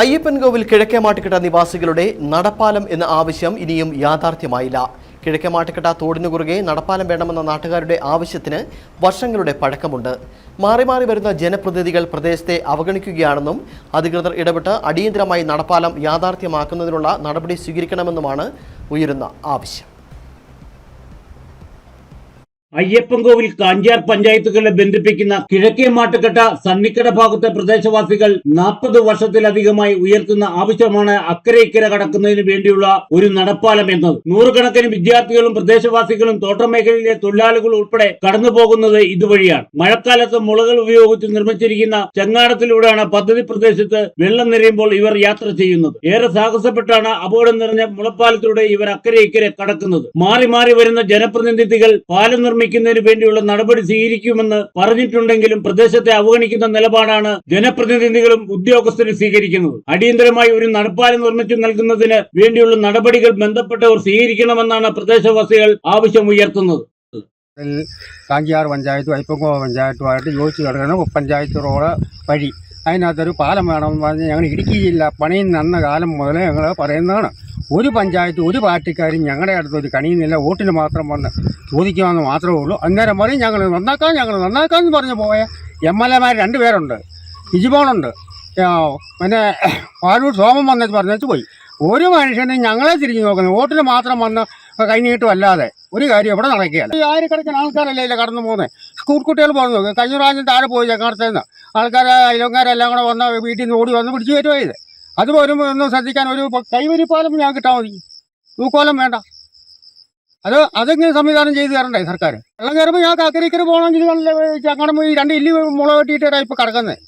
അയ്യപ്പൻകോവിൽ കിഴക്കേമാട്ടുകെട്ട നിവാസികളുടെ നടപ്പാലം എന്ന ആവശ്യം ഇനിയും യാഥാർത്ഥ്യമായില്ല. കിഴക്കേമാട്ടുകെട്ട തോടിനു കുറുകെ നടപ്പാലം വേണമെന്ന നാട്ടുകാരുടെ ആവശ്യത്തിന് വർഷങ്ങളുടെ പഴക്കമുണ്ട്. മാറി മാറി വരുന്ന ജനപ്രതിനിധികൾ പ്രദേശത്തെ അവഗണിക്കുകയാണെന്നും അധികൃതർ ഇടപെട്ട് അടിയന്തരമായി നടപ്പാലം യാഥാർത്ഥ്യമാക്കുന്നതിനുള്ള നടപടി സ്വീകരിക്കണമെന്നുമാണ് ഉയരുന്ന ആവശ്യം. അയ്യപ്പൻകോവിൽ കാഞ്ചാർ പഞ്ചായത്തുകളെ ബന്ധിപ്പിക്കുന്ന കിഴക്കേ മാട്ടുകെട്ട സന്നിക്കട ഭാഗത്തെ പ്രദേശവാസികൾ നാൽപ്പത് വർഷത്തിലധികമായി ഉയർത്തുന്ന ആവശ്യമാണ് അക്കരെ ഇക്കര കടക്കുന്നതിന് വേണ്ടിയുള്ള ഒരു നടപ്പാലം എന്നത്. നൂറുകണക്കിന് വിദ്യാർത്ഥികളും പ്രദേശവാസികളും തോട്ടമേഖലയിലെ തൊഴിലാളികൾ ഉൾപ്പെടെ കടന്നുപോകുന്നത് ഇതുവഴിയാണ്. മഴക്കാലത്ത് മുളകൾ ഉപയോഗിച്ച് നിർമ്മിച്ചിരിക്കുന്ന ചെങ്ങാടത്തിലൂടെയാണ് പദ്ധതി പ്രദേശത്ത് വെള്ളം നിറയുമ്പോൾ ഇവർ യാത്ര ചെയ്യുന്നത്. ഏറെ സാഹസപ്പെട്ടാണ് അപകടം നിറഞ്ഞ മുളപ്പാലത്തിലൂടെ ഇവർ അക്കരെ ഇക്കരെ കടക്കുന്നത്. മാറി മാറി വരുന്ന ജനപ്രതിനിധികൾ പാലം നിർമ്മിക്കുന്നതിന് വേണ്ടിയുള്ള നടപടി സ്വീകരിക്കുമെന്ന് പറഞ്ഞിട്ടുണ്ടെങ്കിലും പ്രദേശത്തെ അവഗണിക്കുന്ന നിലപാടാണ് ജനപ്രതിനിധികളും ഉദ്യോഗസ്ഥരും സ്വീകരിക്കുന്നത്. അടിയന്തരമായി ഒരു നടപ്പാലം നിർമ്മിച്ചു നൽകുന്നതിന് വേണ്ടിയുള്ള നടപടികൾ ബന്ധപ്പെട്ടവർ സ്വീകരിക്കണമെന്നാണ് പ്രദേശവാസികൾ ആവശ്യമുയർത്തുന്നത്. കാഞ്ചിയാർ പഞ്ചായത്തും ഐപ്പങ്കോ പഞ്ചായത്തുമായിട്ട് യോജിച്ച് കിടക്കുന്ന പഞ്ചായത്ത് റോഡ് വഴി. അതിനകത്തൊരു പാലം വേണമെന്ന് പറഞ്ഞ് ഞങ്ങൾ ഇടുക്കി ജില്ല പണിയും നന്ന കാലം മുതലേ ഞങ്ങൾ പറയുന്നതാണ്. ഒരു പഞ്ചായത്ത് ഒരു പാർട്ടിക്കാരും ഞങ്ങളുടെ അടുത്ത് ഒരു കണിയുന്നില്ല. വോട്ടിന് മാത്രം വന്ന് ചോദിക്കാമെന്ന് മാത്രമേ ഉള്ളൂ. അന്നേരം പറയും ഞങ്ങൾ നന്നാക്കാം ഞങ്ങൾ നന്നാക്കാം എന്ന് പറഞ്ഞു പോയ എം എൽ എമാർ രണ്ട് പേരുണ്ട്. പിന്നെ പാരൂർ സോമം വന്നിട്ട് പറഞ്ഞു പോയി. ഒരു മനുഷ്യനും ഞങ്ങളെ തിരിഞ്ഞു നോക്കുന്നത് വോട്ടിന് മാത്രം വന്ന് കൈനീട്ടും അല്ലാതെ ഒരു കാര്യം ഇവിടെ നടക്കുകയല്ല. ആയിരക്കണക്കിന് ആൾക്കാരല്ലേ ഇല്ല കടന്നു പോകുന്നത് സ്കൂൾ കുട്ടികൾ പോകുന്നു കഴിഞ്ഞ പ്രാവശ്യം താഴെ പോയി ചക്കാടത്തേന്ന് ആൾക്കാർ അയലക്കാരെല്ലാം കൂടെ വന്ന് വീട്ടിൽ നിന്ന് ഓടി വന്ന് പിടിച്ചു കയറ്റുമായത് അത് പോലും ഒന്ന് ശ്രദ്ധിക്കാൻ ഒരു കൈവരിപ്പാലം ഞാൻ കിട്ടാൽ മതി. തൂക്കോലം വേണ്ട. അത് അതെങ്ങനെ സംവിധാനം ചെയ്ത് തരണ്ടേ സർക്കാർ? വെള്ളം കയറുമ്പോൾ ഞാൻ അക്കരയ്ക്കര പോകണമെങ്കിൽ ചങ്ങടം ഈ രണ്ട് ഇല്ലി മുളക് കെട്ടിയിട്ടാണ് ഇപ്പോൾ കിടക്കുന്നത്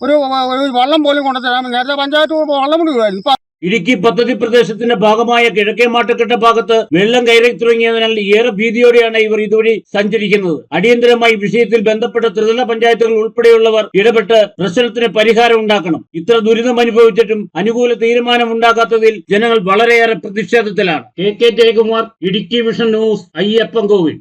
ഒരു ഒരു വള്ളം പോലും കൊണ്ടുതരാൻ നേരത്തെ പഞ്ചായത്ത് വള്ളം കൊണ്ടുപോയിരുന്നു ഇപ്പം ഇടുക്കി പദ്ധതി പ്രദേശത്തിന്റെ ഭാഗമായ കിഴക്കേ മാട്ടുകെട്ട ഭാഗത്ത് വെള്ളം കയറി തുടങ്ങിയതിനാൽ ഏറെ ഭീതിയോടെയാണ് ഇവർ ഇതുവഴി സഞ്ചരിക്കുന്നത്. അടിയന്തരമായി വിഷയത്തിൽ ബന്ധപ്പെട്ട ത്രിതല പഞ്ചായത്തുകൾ ഉൾപ്പെടെയുള്ളവർ ഇടപെട്ട് പ്രശ്നത്തിന് പരിഹാരം ഉണ്ടാക്കണം. ഇത്ര ദുരിതം അനുഭവിച്ചിട്ടും അനുകൂല തീരുമാനം ഉണ്ടാക്കാത്തതിൽ ജനങ്ങൾ വളരെയേറെ പ്രതിഷേധത്തിലാണ്. K. K. Jayakumar Idukki vision news Ayyappan Kovil.